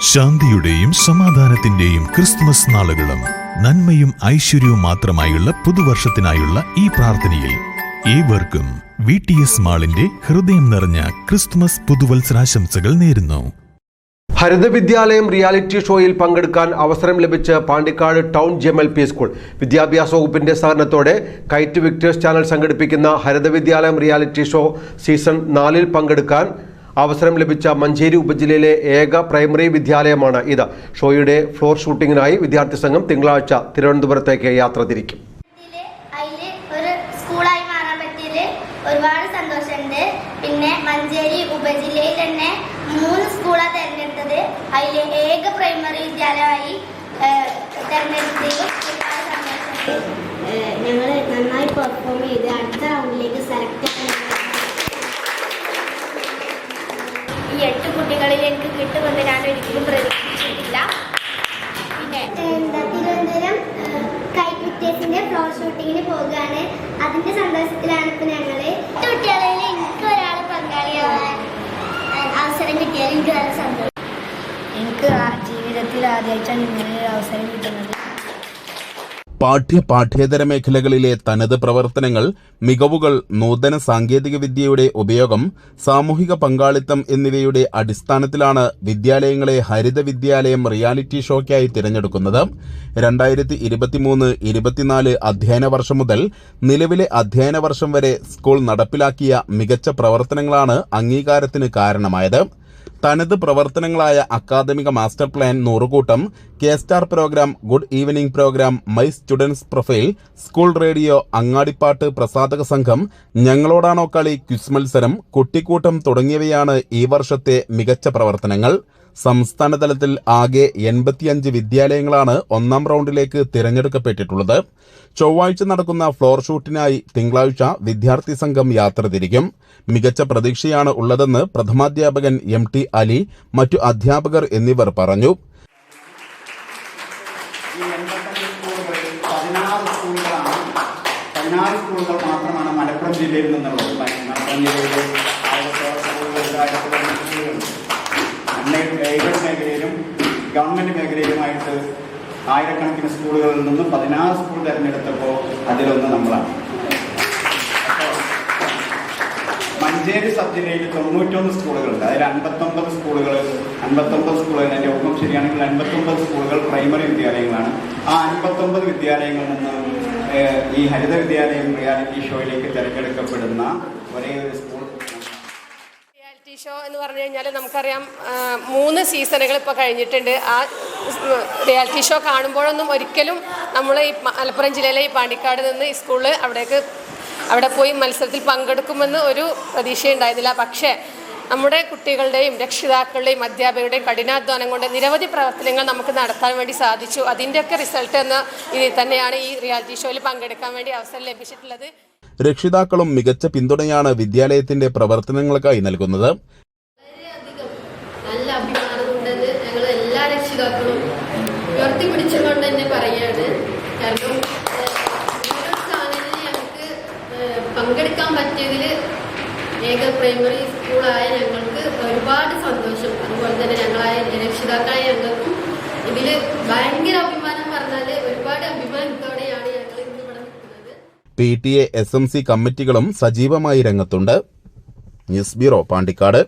ശാന്തിയുടെയും സമാധാനത്തിന്റെയും ക്രിസ്തുമസ് നാളുകളും നന്മയും ഐശ്വര്യവും മാത്രമായുള്ള പുതുവർഷത്തിനായുള്ള ഈ പ്രാർത്ഥനയിൽ ഏവർക്കും വി ടി എസ് മാളിന്റെ ഹൃദയം നിറഞ്ഞ ക്രിസ്തുമസ് പുതുവത്സരാശംസകൾ നേരുന്നു. ഹരിതവിദ്യാലയം റിയാലിറ്റി ഷോയിൽ പങ്കെടുക്കാൻ അവസരം ലഭിച്ച Pandikkad town G M L P school വിദ്യാഭ്യാസ വകുപ്പിന്റെ സഹകരണത്തോടെ കൈറ്റ് വിക്ടേഴ്സ് ചാനൽ സംഘടിപ്പിക്കുന്ന ഹരിതവിദ്യാലയം റിയാലിറ്റി ഷോ സീസൺ നാലിൽ പങ്കെടുക്കാൻ അവസരം ലഭിച്ച മഞ്ചേരി ഉപജില്ലയിലെ ഏക പ്രൈമറി വിദ്യാലയമാണ് ഇത്. ഷോയുടെ ഫ്ലോർ ഷൂട്ടിങ്ങിനായി വിദ്യാർത്ഥി സംഘം തിങ്കളാഴ്ച തിരുവനന്തപുരത്തേക്ക് യാത്ര തിരിക്കും. ഇതിൽ അതിൽ ഒരു സ്കൂളായി മാറാൻ പറ്റിയതിൽ ഒരുപാട് സന്തോഷമുണ്ട്. പിന്നെ മഞ്ചേരി ഉപജില്ലയിൽ തന്നെ മൂന്ന് സ്കൂളാണ് തിരഞ്ഞെടുത്തത്. അതിൽ ഏക പ്രൈമറി വിദ്യാലയമായി തിരഞ്ഞെടുത്തതിൽ ഒരുപാട് സന്തോഷമുണ്ട്. ഞങ്ങൾ നന്നായി പെർഫോം ചെയ്ത് അടുത്ത റൗണ്ടിലേക്ക് സെലക്ട് കുട്ടികളിൽ എനിക്ക് കിട്ടുമെന്ന് ഞാൻ ഒരിക്കലും പ്രതീക്ഷിച്ചിട്ടില്ല. പിന്നെ എന്താ തിരുവനന്തപുരം കൈറ്റ് വിക്ടേഴ്സിന്റെ ഫ്ലോർ ഷൂട്ടിങ്ങിന് പോകുകയാണ് അതിന്റെ സന്തോഷത്തിലാണ് ഇപ്പൊ ഞങ്ങൾ. കുട്ടികളിൽ എനിക്ക് ഒരാൾ പങ്കാളിയാവാൻ അവസരം കിട്ടിയാൽ എനിക്ക് നല്ല സന്തോഷം. എനിക്ക് ആ ജീവിതത്തിൽ ആദ്യമായിട്ടാണ് ഇങ്ങനെ ഒരു അവസരം കിട്ടുന്നത്. പാഠ്യ പാഠ്യേതര മേഖലകളിലെ തനത് പ്രവർത്തനങ്ങൾ മികവുകൾ നൂതന സാങ്കേതികവിദ്യയുടെ ഉപയോഗം സാമൂഹിക പങ്കാളിത്തം എന്നിവയുടെ അടിസ്ഥാനത്തിലാണ് വിദ്യാലയങ്ങളെ ഹരിത വിദ്യാലയം റിയാലിറ്റി ഷോയ്ക്കായി തിരഞ്ഞെടുക്കുന്നത്. രണ്ടായിരത്തി ഇരുപത്തിമൂന്ന് ഇരുപത്തിനാല് അധ്യയന വർഷം മുതൽ നിലവിലെ അധ്യയന വർഷം വരെ സ്കൂൾ നടപ്പിലാക്കിയ മികച്ച പ്രവർത്തനങ്ങളാണ് അംഗീകാരത്തിന് കാരണമായത്. തനത് പ്രവർത്തനങ്ങളായ അക്കാദമിക master plan നൂറുകൂട്ടം K star program good evening program my students profile school radio അങ്ങാടിപ്പാട്ട് പ്രസാധക സംഘം ഞങ്ങളോടാണോ കളി ക്വിസ് മത്സരം കുട്ടിക്കൂട്ടം തുടങ്ങിയവയാണ് ഈ വർഷത്തെ മികച്ച പ്രവർത്തനങ്ങൾ. സംസ്ഥാനതലത്തിൽ ആകെ എൺപത്തിയഞ്ച് വിദ്യാലയങ്ങളാണ് ഒന്നാം റൗണ്ടിലേക്ക് തിരഞ്ഞെടുക്കപ്പെട്ടിട്ടുള്ളത്. ചൊവ്വാഴ്ച നടക്കുന്ന ഫ്ലോർ ഷൂട്ടിനായി തിങ്കളാഴ്ച വിദ്യാർത്ഥി സംഘം യാത്ര തിരിക്കും. മികച്ച പ്രതീക്ഷയാണ് ഉള്ളതെന്ന് പ്രഥമാധ്യാപകൻ എം ടി അലി മറ്റു അധ്യാപകർ എന്നിവർ പറഞ്ഞു. സ്കൂളുകൾ മാത്രമാണ് ജില്ലയിൽ നിന്നുള്ളത്. ഗവൺമെന്റ് മേഖലയിലുമായിട്ട് ആയിരക്കണക്കിന് സ്കൂളുകളിൽ നിന്നും പതിനാറ് സ്കൂൾ തിരഞ്ഞെടുത്തപ്പോൾ അതിലൊന്ന് മഞ്ചേരി സബ് ജില്ലയിൽ തൊണ്ണൂറ്റൊന്ന് സ്കൂളുകളുണ്ട്. അതിൽ അൻപത്തൊമ്പത് സ്കൂളുകൾ അൻപത്തൊമ്പത് സ്കൂളുകൾ എന്റെ ഓർമ്മ ശരിയാണെങ്കിൽ അൻപത്തൊമ്പത് സ്കൂളുകൾ പ്രൈമറി വിദ്യാലയങ്ങളാണ്. ആ അൻപത്തൊമ്പത് വിദ്യാലയങ്ങളിൽ നിന്ന് ഈ ഹരിത വിദ്യാലയം റിയാലിറ്റി ഷോയിലേക്ക് തിരഞ്ഞെടുക്കപ്പെടുന്ന ഒരേ ഒരു സ്കൂൾ റിയാലിറ്റി ഷോ എന്ന് പറഞ്ഞു കഴിഞ്ഞാൽ നമുക്കറിയാം മൂന്ന് സീസണുകൾ ഇപ്പോൾ കഴിഞ്ഞിട്ടുണ്ട്. ആ റിയാലിറ്റി ഷോ കാണുമ്പോഴൊന്നും ഒരിക്കലും നമ്മൾ ഈ മലപ്പുറം ജില്ലയിലെ ഈ പാണ്ടിക്കാട് നിന്ന് ഈ സ്കൂളിൽ അവിടേക്ക് അവിടെ പോയി മത്സരത്തിൽ പങ്കെടുക്കുമെന്ന് ഒരു പ്രതീക്ഷയുണ്ടായിരുന്നില്ല. പക്ഷേ നമ്മുടെ കുട്ടികളുടെയും രക്ഷിതാക്കളുടെയും അധ്യാപകരുടെയും കഠിനാധ്വാനം കൊണ്ട് നിരവധി പ്രവർത്തനങ്ങൾ നമുക്ക് നടത്താൻ വേണ്ടി സാധിച്ചു. അതിന്റെയൊക്കെ റിസൾട്ട് എന്ന ഇതിൽ തന്നെയാണ് ഈ റിയാലിറ്റി ഷോയിൽ പങ്കെടുക്കാൻ വേണ്ടി അവസരം ലഭിച്ചിട്ടുള്ളത്. രക്ഷിതാക്കളും മികച്ച പിന്തുണയാണ് വിദ്യാലയത്തിന്റെ പ്രവർത്തനങ്ങൾക്കായി നൽകുന്നത്. നല്ല അഭിമാനമുണ്ടെന്ന് ഞങ്ങൾ എല്ലാ രക്ഷിതാക്കളും ഉയർത്തിപ്പിടിച്ചുകൊണ്ട് തന്നെ പറയാണ്. കാരണം ഏഹ്, ഈ ഒരു ചാനലിൽ ഞങ്ങൾക്ക് ഏഹ്, പങ്കെടുക്കാൻ പറ്റിയതിൽ ഏക പ്രൈമറി സ്കൂളായ ഞങ്ങൾക്ക് ഒരുപാട് സന്തോഷം. അതുപോലെ തന്നെ ഞങ്ങളായ രക്ഷിതാക്കളായ ഞങ്ങൾക്കും ഇതിൽ ഭയങ്കര അഭിമാനം പറഞ്ഞാൽ ഒരുപാട് അഭിമാനത്തോടെയാണ് P T A S M C കമ്മിറ്റികളും സജീവമായി രംഗത്തുണ്ട്. News bureau Pandikkad.